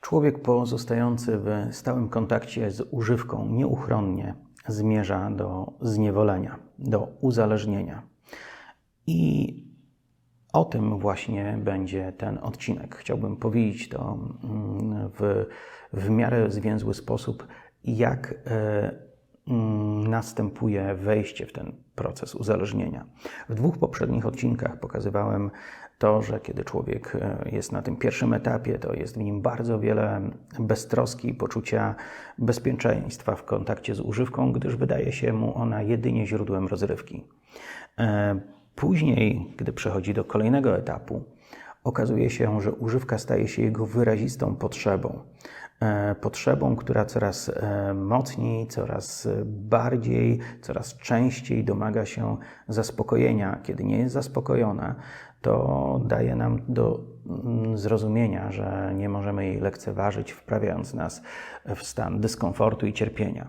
Człowiek pozostający w stałym kontakcie z używką nieuchronnie zmierza do zniewolenia, do uzależnienia. I o tym właśnie będzie ten odcinek. Chciałbym powiedzieć to mm, w, w miarę zwięzły sposób, jak e, następuje wejście w ten proces uzależnienia. W dwóch poprzednich odcinkach pokazywałem to, że kiedy człowiek e, jest na tym pierwszym etapie, to jest w nim bardzo wiele beztroski i poczucia bezpieczeństwa w kontakcie z używką, gdyż wydaje się mu ona jedynie źródłem rozrywki. E, później, gdy przechodzi do kolejnego etapu, okazuje się, że używka staje się jego wyrazistą potrzebą. E, potrzebą, która coraz mocniej, coraz bardziej, coraz częściej domaga się zaspokojenia. Kiedy nie jest zaspokojona, to daje nam do mm, zrozumienia, że nie możemy jej lekceważyć, wprawiając nas w stan dyskomfortu i cierpienia.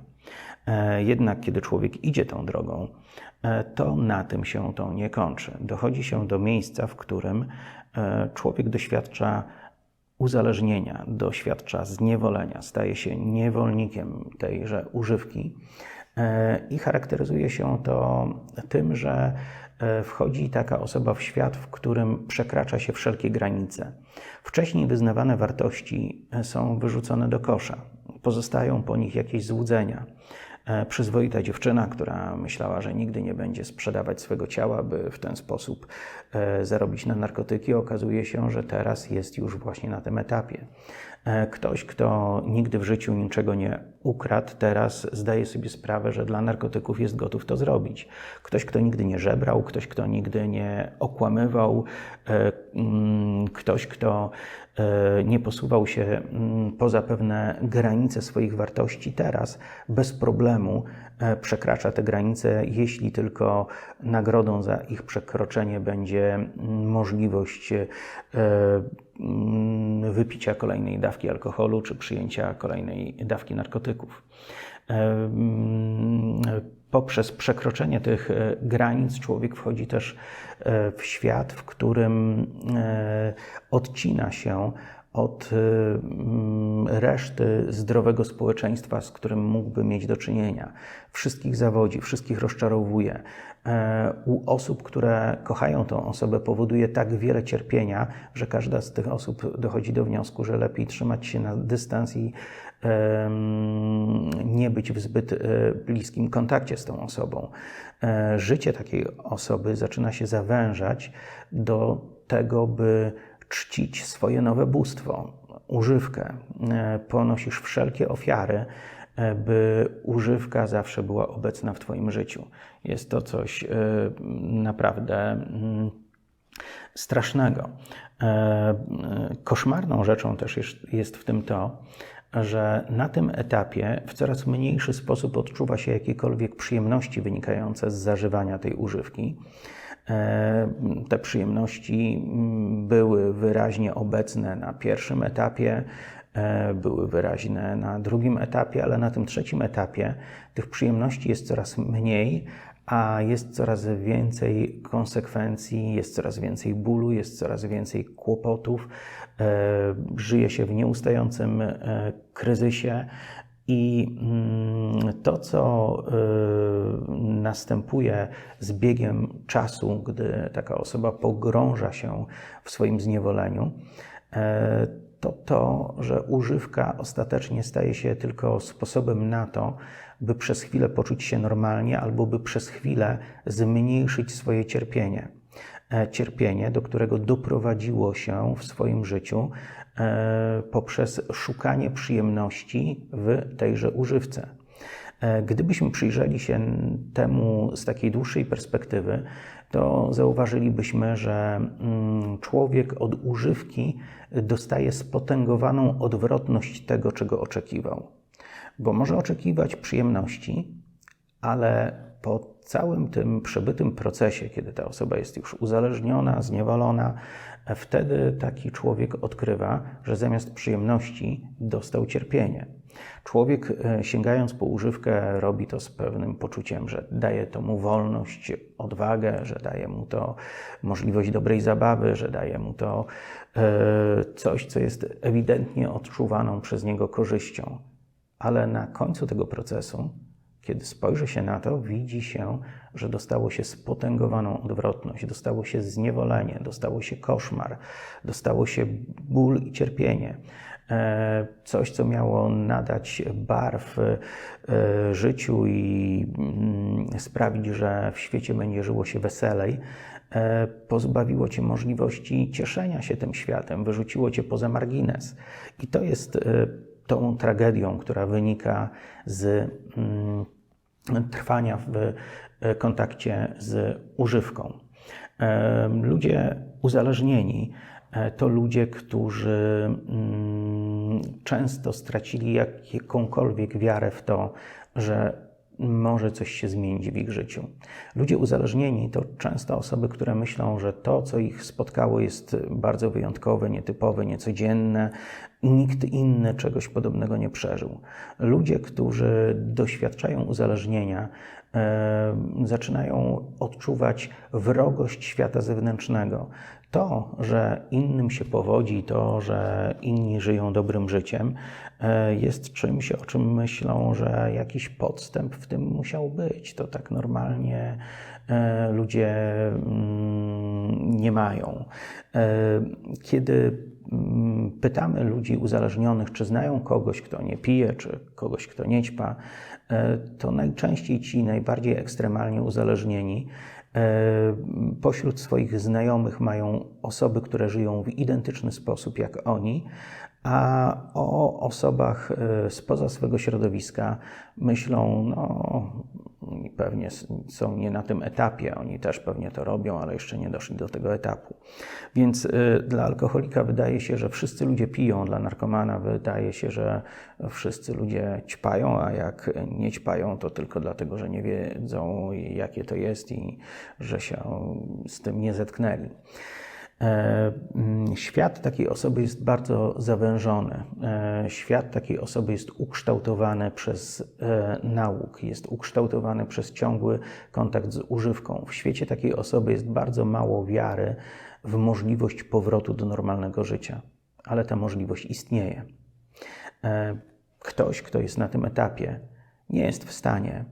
E, jednak kiedy człowiek idzie tą drogą, e, to na tym się to nie kończy. Dochodzi się do miejsca, w którym e, człowiek doświadcza uzależnienia, doświadcza zniewolenia, staje się niewolnikiem tejże używki i charakteryzuje się to tym, że E, wchodzi taka osoba w świat, w którym przekracza się wszelkie granice. Wcześniej wyznawane wartości e, są wyrzucone do kosza, pozostają po nich jakieś złudzenia. E, przyzwoita dziewczyna, która myślała, że nigdy nie będzie sprzedawać swego ciała, by w ten sposób zarobić na narkotyki, okazuje się, że teraz jest już właśnie na tym etapie. E, ktoś, kto nigdy w życiu niczego nie ukradł, teraz zdaje sobie sprawę, że dla narkotyków jest gotów to zrobić. Ktoś, kto nigdy nie żebrał, ktoś, kto nigdy nie okłamywał, e, mm, ktoś, kto e, nie posuwał się mm, poza pewne granice swoich wartości, teraz bez problemu przekracza te granice, jeśli tylko nagrodą za ich przekroczenie będzie mm, możliwość Mm, wypicia kolejnej dawki alkoholu czy przyjęcia kolejnej dawki narkotyków. E, mm, poprzez przekroczenie tych e, granic człowiek wchodzi też e, w świat, w którym odcina się od mm, reszty zdrowego społeczeństwa, z którym mógłby mieć do czynienia. Wszystkich zawodzi, wszystkich rozczarowuje. E, u osób, które kochają tą osobę, powoduje tak wiele cierpienia, że każda z tych osób dochodzi do wniosku, że lepiej trzymać się na dystans i nie być w zbyt e, bliskim kontakcie z tą osobą. E, życie takiej osoby zaczyna się zawężać do tego, by czcić swoje nowe bóstwo, używkę. Ponosisz wszelkie ofiary, by używka zawsze była obecna w Twoim życiu. Jest to coś e, naprawdę mm, strasznego. E, koszmarną rzeczą też jest w tym to, że na tym etapie w coraz mniejszy sposób odczuwa się jakiekolwiek przyjemności wynikające z zażywania tej używki. E, te przyjemności mm, były wyraźnie obecne na pierwszym etapie, E, były wyraźne na drugim etapie, ale na tym trzecim etapie tych przyjemności jest coraz mniej, a jest coraz więcej konsekwencji, jest coraz więcej bólu, jest coraz więcej kłopotów, e, żyje się w nieustającym kryzysie. I mm, to, co następuje z biegiem czasu, gdy taka osoba pogrąża się w swoim zniewoleniu, to to, że używka ostatecznie staje się tylko sposobem na to, by przez chwilę poczuć się normalnie albo by przez chwilę zmniejszyć swoje cierpienie. E, cierpienie, do którego doprowadziło się w swoim życiu e, poprzez szukanie przyjemności w tejże używce. E, gdybyśmy przyjrzeli się temu z takiej dłuższej perspektywy, to zauważylibyśmy, że mm, człowiek od używki dostaje spotęgowaną odwrotność tego, czego oczekiwał. Bo może oczekiwać przyjemności, ale po całym tym przebytym procesie, kiedy ta osoba jest już uzależniona, zniewolona, wtedy taki człowiek odkrywa, że zamiast przyjemności dostał cierpienie. Człowiek, e, sięgając po używkę, robi to z pewnym poczuciem, że daje to mu wolność, odwagę, że daje mu to możliwość dobrej zabawy, że daje mu to e, coś, co jest ewidentnie odczuwaną przez niego korzyścią. Ale na końcu tego procesu, kiedy spojrzy się na to, widzi się, że dostało się spotęgowaną odwrotność, dostało się zniewolenie, dostało się koszmar, dostało się ból i cierpienie. E, coś, co miało nadać barw e, życiu i mm, sprawić, że w świecie będzie żyło się weselej, e, pozbawiło cię możliwości cieszenia się tym światem, wyrzuciło cię poza margines. I to jest tą tragedią, która wynika z mm, trwania w kontakcie z używką. Ludzie uzależnieni E, to ludzie, którzy mm, często stracili jakąkolwiek wiarę w to, że może coś się zmienić w ich życiu. Ludzie uzależnieni to często osoby, które myślą, że to, co ich spotkało, jest bardzo wyjątkowe, nietypowe, niecodzienne. Nikt inny czegoś podobnego nie przeżył. Ludzie, którzy doświadczają uzależnienia, zaczynają odczuwać wrogość świata zewnętrznego. To, że innym się powodzi, to, że inni żyją dobrym życiem, e, jest czymś, o czym myślą, że jakiś podstęp w tym musiał być. To tak normalnie e, ludzie mm, nie mają. E, kiedy mm, pytamy ludzi uzależnionych, czy znają kogoś, kto nie pije, czy kogoś, kto nie ćpa, to najczęściej ci najbardziej ekstremalnie uzależnieni E, pośród swoich znajomych mają osoby, które żyją w identyczny sposób jak oni, a o osobach e, spoza swego środowiska myślą, no pewnie są nie na tym etapie, oni też pewnie to robią, ale jeszcze nie doszli do tego etapu. Więc e, dla alkoholika wydaje się, że wszyscy ludzie piją, dla narkomana wydaje się, że wszyscy ludzie ćpają, a jak nie ćpają, to tylko dlatego, że nie wiedzą, jakie to jest i że się z tym nie zetknęli. E, mm, świat takiej osoby jest bardzo zawężony. E, świat takiej osoby jest ukształtowany przez e, nauk, jest ukształtowany przez ciągły kontakt z używką. W świecie takiej osoby jest bardzo mało wiary w możliwość powrotu do normalnego życia, ale ta możliwość istnieje. Ktoś, kto jest na tym etapie, nie jest w stanie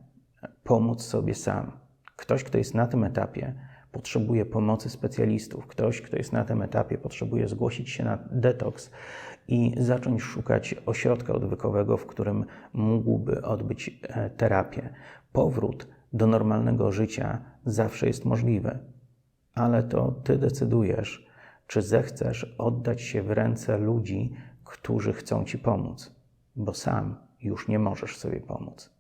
pomóc sobie sam. Ktoś, kto jest na tym etapie, potrzebuje pomocy specjalistów. Ktoś, kto jest na tym etapie, potrzebuje zgłosić się na detoks i zacząć szukać ośrodka odwykowego, w którym mógłby odbyć e, terapię. Powrót do normalnego życia zawsze jest możliwy, ale to ty decydujesz, czy zechcesz oddać się w ręce ludzi, którzy chcą ci pomóc, bo sam już nie możesz sobie pomóc.